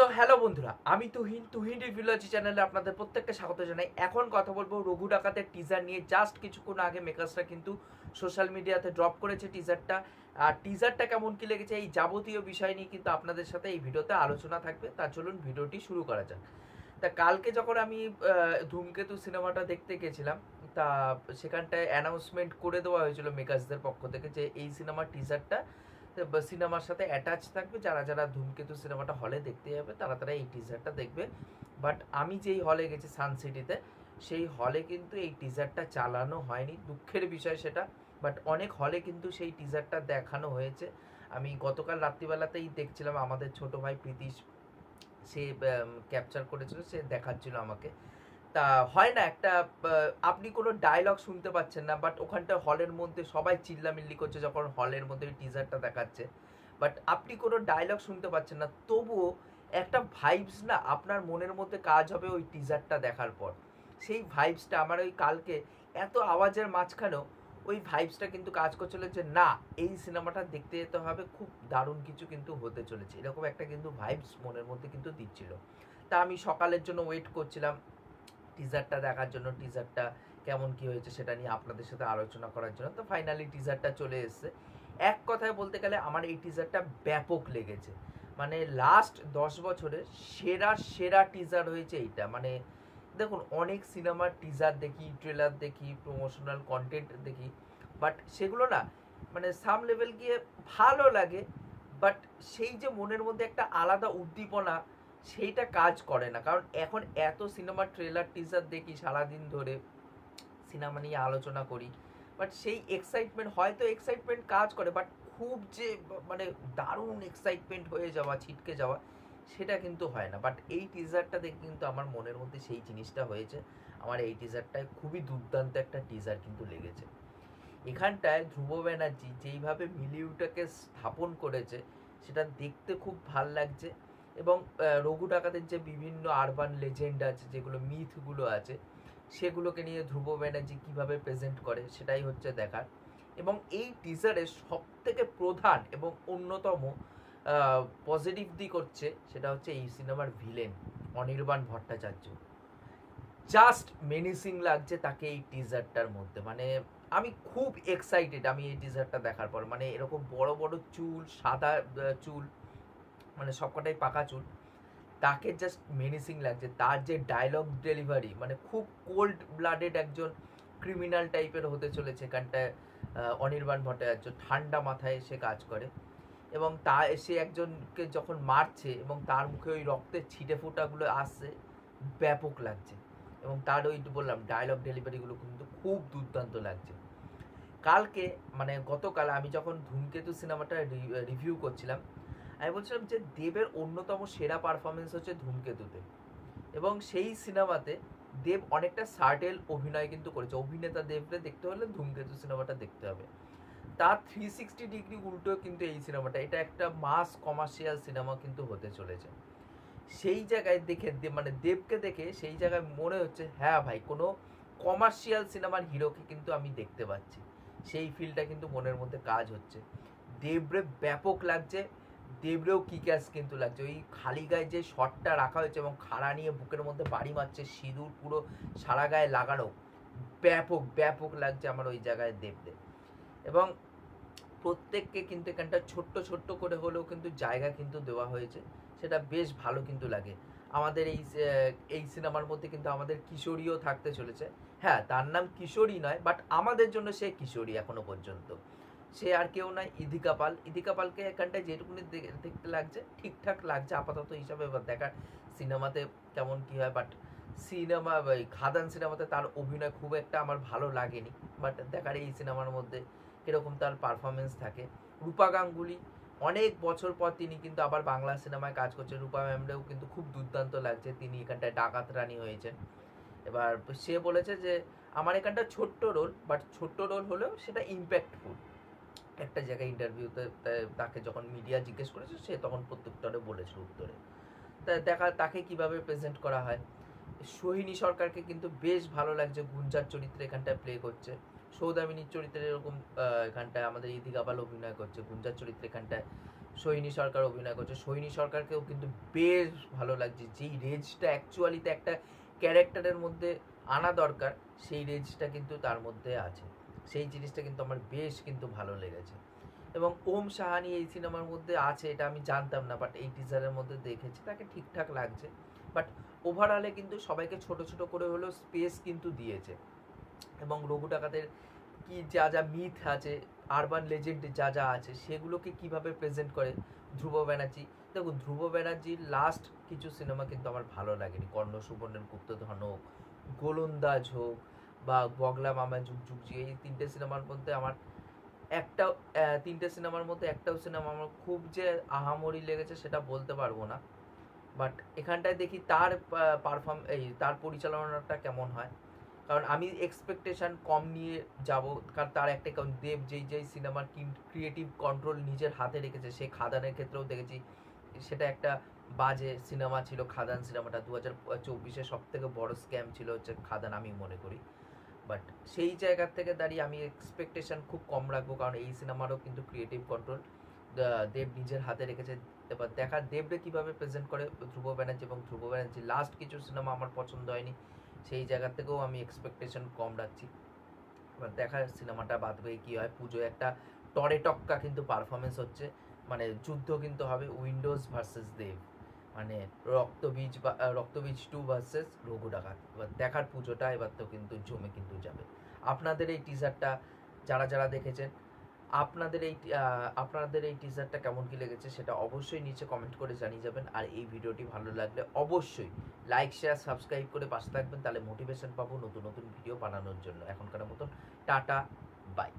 তো হ্যালো বন্ধুরা, আমি তুহিন তুহিন রিভিউলজি চ্যানেলে আপনাদের প্রত্যেককে স্বাগত জানাই। এখন কথা বলব রঘু ডাকাতের টিজার নিয়ে। জাস্ট কিছুক্ষণ আগে মেকার্সরা কিন্তু সোশ্যাল মিডিয়াতে ড্রপ করেছে টিজারটা আর টিজারটা কেমন কি লেগেছে এই যাবতীয় বিষয় নিয়ে কিন্তু আপনাদের সাথে এই ভিডিওতে আলোচনা থাকবে। তার চলুন ভিডিওটি শুরু করা যাক। তা কালকে যখন আমি ধূমকেতু সিনেমাটা দেখতে গেছিলাম, তা সেখানটায় অ্যানাউন্সমেন্ট করে দেওয়া হয়েছিল মেকার্সদের পক্ষ থেকে যে এই সিনেমার টিজারটা সিনেমার সাথে অ্যাটাচ থাকবে। যারা যারা ধূমকেতু সিনেমাটা হলে দেখতে যাবে, তারা তারা এই টিজারটা দেখবে। বাট আমি যেই হলে গেছি সানসিটিতে সেই হলে কিন্তু এই টিজারটা চালানো হয়নি। দুঃখের বিষয় সেটা বাট অনেক হলে কিন্তু সেই টিজারটা দেখানো হয়েছে। আমি গতকাল রাত্রিবেলাতেই দেখছিলাম, আমাদের ছোট ভাই প্রীতিশ, সে ক্যাপচার করেছিল, সে দেখাচ্ছিল আমাকে। তা হয় না একটা আপনি কোনো ডায়লগ শুনতে পাচ্ছেন না বাট ওখানটা হলের মধ্যে সবাই চিল্লামিল্লি করছে যখন হলের মধ্যে ওই টিজারটা দেখাচ্ছে। বাট আপনি কোনো ডায়লগ শুনতে পাচ্ছেন না, তবুও একটা ভাইবস না আপনার মনের মধ্যে কাজ হবে ওই টিজারটা দেখার পর। সেই ভাইবসটা আমার ওই কালকে এত আওয়াজের মাঝখানেও ওই ভাইবসটা কিন্তু কাজ করছিল যে, না, এই সিনেমাটা দেখতে যেতে হবে, খুব দারুণ কিছু কিন্তু হতে চলেছে। এরকম একটা কিন্তু ভাইবস মনের মধ্যে কিন্তু দিচ্ছিল। তা আমি সকালের জন্য ওয়েট করছিলাম। টিজারটা দেখার জন্য টিজারটা কেমন কি হয়েছে সেটা নিয়ে আপনাদের সাথে আলোচনা করার জন্য। তো ফাইনালি টিজারটা চলে এসেছে। এক কথায় বলতে গেলে আমার এই টিজারটা ব্যাপক লেগেছে। মানে লাস্ট দশ বছরের সেরা সেরা টিজার হয়েছে এইটা। মানে দেখুন, অনেক সিনেমার টিজার দেখি ট্রেলার দেখি প্রমোশনাল কন্টেন্ট দেখি বাট সেগুলো না মানে সাম লেভেল গিয়ে ভালো লাগে বাট সেই যে মনের মধ্যে একটা আলাদা উদ্দীপনা সেইটা কাজ করে না। কারণ এখন এত সিনেমার ট্রেলার টিজার দেখি সারাদিন ধরে, সিনেমা নিয়ে আলোচনা করি। বাট সেই এক্সাইটমেন্ট হয়তো এক্সাইটমেন্ট কাজ করে বাট খুব যে মানে দারুণ এক্সাইটমেন্ট হয়ে যাওয়া, ছিটকে যাওয়া, সেটা কিন্তু হয় না। বাট এই টিজারটা দেখে কিন্তু আমার মনের মধ্যে সেই জিনিসটা হয়েছে। আমার এই টিজারটায় খুবই দুর্দান্ত একটা টিজার কিন্তু লেগেছে। এখানটায় ধ্রুব ব্যানার্জি যেইভাবে মিলিউটাকে স্থাপন করেছে, সেটা দেখতে খুব ভালো লাগছে। এবং রঘু ডাকাতের যে বিভিন্ন আরবান লেজেন্ড আছে, যেগুলো মিথগুলো আছে, সেগুলোকে নিয়ে ধ্রুব ব্যানার্জি কীভাবে প্রেজেন্ট করে, সেটাই হচ্ছে দেখার। এবং এই টিজারের সব থেকে প্রধান এবং অন্যতম পজিটিভ দিক হচ্ছে, সেটা হচ্ছে এই সিনেমার villain Anirban Bhattacharya. Just menacing লাগছে তাকে এই টিজারটার মধ্যে। মানে আমি খুব এক্সাইটেড আমি এই টিজারটা দেখার পর। মানে এরকম বড় বড় চুল, সাদা চুল মানে সবকটাই পাকা চুল, তাকে জাস্ট মেনিসিং লাগছে। তার যে ডায়লগ ডেলিভারি মানে খুব কোল্ড ব্লাডেড একজন ক্রিমিনাল টাইপের হতে চলেছে এখানটায় অনির্বাণ ভট্টাচার্য। ঠান্ডা মাথায় সে কাজ করে। এবং তা, সে একজনকে যখন মারছে এবং তার মুখে ওই রক্তের ছিটে ফোঁটাগুলো আসছে, ব্যাপক লাগছে। এবং তার ওই বললাম ডায়লগ ডেলিভারিগুলো কিন্তু খুব দুর্দান্ত লাগছে। কালকে মানে গতকাল আমি যখন ধূমকেতু সিনেমাটা রিভিউ করছিলাম আমি বলছিলাম যে দেবের অন্যতম সেরা পারফরমেন্স হচ্ছে ধূমকেতুতে। এবং সেই সিনেমাতে দেব অনেকটা সার্টেল অভিনয় কিন্তু করেছে। অভিনেতা দেবরে দেখতে হলে ধূমকেতু সিনেমাটা দেখতে হবে। তার থ্রি সিক্সটি ডিগ্রি উল্টো কিন্তু এই সিনেমাটা, এটা একটা মাস কমার্শিয়াল সিনেমা কিন্তু হতে চলেছে। সেই জায়গায় দেখে মানে দেবকে দেখে সেই জায়গায় মনে হচ্ছে হ্যাঁ ভাই, কোনো কমার্শিয়াল সিনেমার হিরোকে কিন্তু আমি দেখতে পাচ্ছি। সেই ফিলটা কিন্তু মনের মধ্যে কাজ হচ্ছে। দেবরে ব্যাপক লাগছে। দেবরেও কিক্যাস কিন্তু লাগছে? ওই খালি গায়ে যে শটটা রাখা হয়েছে এবং খাড়া নিয়ে বুকের মধ্যে বাড়ি মারছে, সিঁদুর পুরো সারা গায়ে লাগানো। ব্যাপক ব্যাপক লাগছে আমার ওই জায়গায় দেবদের। এবং প্রত্যেককে কিন্তু এখানটা ছোট্ট ছোট্ট করে হলেও কিন্তু জায়গা কিন্তু দেওয়া হয়েছে। সেটা বেশ ভালো কিন্তু লাগে। আমাদের এই এই সিনেমার মধ্যে কিন্তু আমাদের কিশোরীও থাকতে চলেছে। হ্যাঁ তার নাম কিশোরী নয় বাট আমাদের জন্য সে কিশোরী এখনও পর্যন্ত। সে আর কেউ নয় ইদিকা পাল। ইদিকা পালকে এখানটায় যেটুকুনি দেখতে লাগছে, ঠিকঠাক লাগছে, আপাতত হিসাবে এবার দেখার সিনেমাতে কেমন কি হয় বাট সিনেমা ওই খাদান সিনেমাতে তার অভিনয় খুব একটা আমার ভালো লাগেনি। বাট দেখার এই সিনেমার মধ্যে কীরকম তার পারফরমেন্স থাকে। রূপা গাঙ্গুলি, অনেক বছর পর তিনি কিন্তু আবার বাংলা সিনেমায় কাজ করছেন। রূপা ম্যামরেও কিন্তু খুব দুর্দান্ত লাগছে, তিনি এখানটায় ডাকাত রানী হয়েছেন। এবার সে বলেছে যে, আমার এখানটা ছোট্ট রোল বাট ছোট্ট রোল হলেও সেটা ইম্প্যাক্টফুল একটা জায়গায় ইন্টারভিউতে তাকে যখন মিডিয়া জিজ্ঞেস করেছে, সে তখন প্রত্যুত্তরে বলেছিল উত্তরে। তা দেখা, তাকে কীভাবে প্রেজেন্ট করা হয়? সোহিনী সরকারকে কিন্তু বেশ ভালো লাগছে গুঞ্জার চরিত্রে এখানটায় প্লে করছে। সৌদামিনীর চরিত্রে এরকম এখানটায় আমাদের ইদিকা পাল অভিনয় করছে, গুঞ্জার চরিত্রে এখানটায় সোহিনী সরকার অভিনয় করছে। সোহিনী সরকারকেও কিন্তু বেশ ভালো লাগছে, যেই রেঞ্জটা অ্যাকচুয়ালিতে একটা ক্যারেক্টারের মধ্যে আনা দরকার, সেই রেঞ্জটা কিন্তু তার মধ্যে আছে। সেই জিনিসটা কিন্তু আমার বেশ কিন্তু ভালো লেগেছে। এবং ওম সাহানি এই সিনেমার মধ্যে আছে এটা আমি জানতাম না বাট এই টিজারের মধ্যে দেখেছি, তাকে ঠিকঠাক লাগছে। বাট ওভারঅলে কিন্তু সবাইকে ছোট ছোট করে হলেও স্পেস কিন্তু দিয়েছে। এবং রঘু ডাকাতের কি যা যা মিথ আছে আরবান লেজেন্ড যা যা আছে, সেগুলোকে কীভাবে প্রেজেন্ট করে ধ্রুব ব্যানার্জি? দেখুন, ধ্রুব ব্যানার্জির লাস্ট কিছু সিনেমা কিন্তু আমার ভালো লাগেনি। কর্ণ সুবর্ণের গুপ্তধন হোক, গোলন্দাজ হোক বা বগলা মামা জি এই তিনটে সিনেমার মধ্যে আমার একটাও তিনটে সিনেমার মধ্যে একটাও সিনেমা আমার খুব যে আহামরি লেগেছে সেটা বলতে পারব না। বাট এখানটায় দেখি তার পারফর্ম, এই তার পরিচালনাটা কেমন হয়। কারণ আমি এক্সপেকটেশন কম নিয়ে যাব, কারণ তার একটা কারণ, দেব যেই যেই সিনেমার ক্রিয়েটিভ কন্ট্রোল নিজের হাতে রেখেছে, সে খাদানের ক্ষেত্রেও দেখেছি। সেটা একটা বাজে সিনেমা ছিল, খাদান সিনেমাটা। দু হাজার চব্বিশে সব থেকে বড় স্ক্যাম ছিল হচ্ছে খাদান, আমি মনে করি। বাট সেই জায়গার থেকে দাঁড়িয়ে আমি এক্সপেকটেশন খুব কম রাখব, কারণ এই সিনেমারও কিন্তু ক্রিয়েটিভ কন্ট্রোল দেব নিজের হাতে রেখেছে। এবার দেখা দেবরে কীভাবে প্রেজেন্ট করে ধ্রুব ব্যানার্জি এবং ধ্রুব ব্যানার্জি। লাস্ট কিছু সিনেমা আমার পছন্দ হয়নি। সেই জায়গা থেকেও আমি এক্সপেকটেশন কম রাখছি। এবার দেখার সিনেমাটা বাদবে কী হয়? পুজোয় একটা টরে টক্কা কিন্তু পারফরমেন্স হচ্ছে। মানে যুদ্ধ কিন্তু হবে উইন্ডোজ ভার্সেস দেব। মানে রক্তবীজ বা রক্তবীজ টু ভার্সেস রঘু ডাকাত। এবার দেখার পুজোটা, এবার তো কিন্তু জমে কিন্তু যাবে। আপনাদের এই টিজারটা যারা যারা দেখেছেন, আপনাদের এই আপনাদের এই টিজারটা কেমন কি লেগেছে সেটা অবশ্যই নিচে কমেন্ট করে জানিয়ে যাবেন। আর এই ভিডিওটি ভালো লাগলে অবশ্যই লাইক শেয়ার সাবস্ক্রাইব করে পাশে থাকবেন। তাহলে মোটিভেশন পাবো নতুন নতুন ভিডিও বানানোর জন্য। এখনকার মতন টাটা বাই